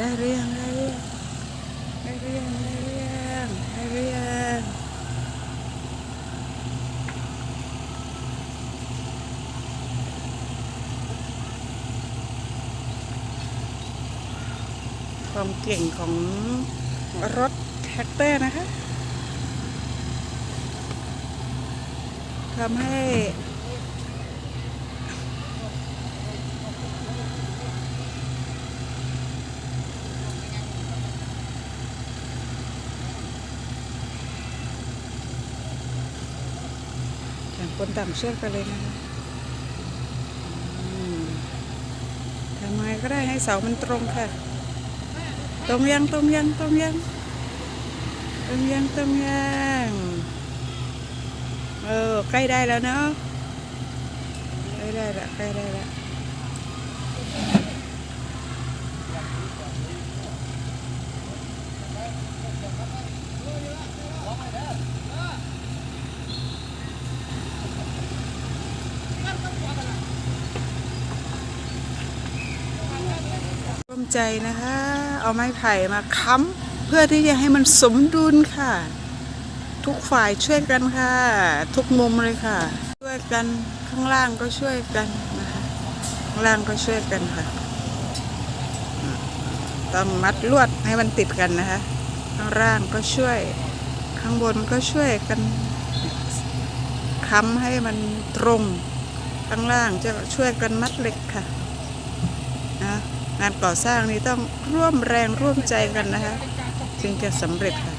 ได้เรียงได้เรียงได้เรียงได้เรียงได้เรียงความเก่งของรถแท็กเตอร์นะคะทำให้างคนต่างเชื่อกันเลยนะคะทำไงก็ได้ให้เสามันตรงค่ะ ตรงยังตรงยังตรงยังตรงยังตรงยังเออใกล้ได้แล้วเนาะใกล้ได้ละใกล้ได้ละ มใจนะคะ เอาไม้ไผ่มาค้ำเพื่อที่จะให้มันสมดุลค่ะ ทุกฝ่ายช่วยกันค่ะ ทุกมุมเลยค่ะ ช่วยกันข้างล่างก็ช่วยกันนะคะข้างล่างก็ช่วยกันค่ะ ต้องมัดลวดให้มันติดกันนะคะ ข้างล่างก็ช่วย ข้างบนก็ช่วยกันค้ำให้มันตรงข้างล่างจะช่วยกันมัดเหล็กค่ะ งานก่อสร้างนี้ต้องร่วมแรงร่วมใจกันนะคะ จึงจะสำเร็จค่ะ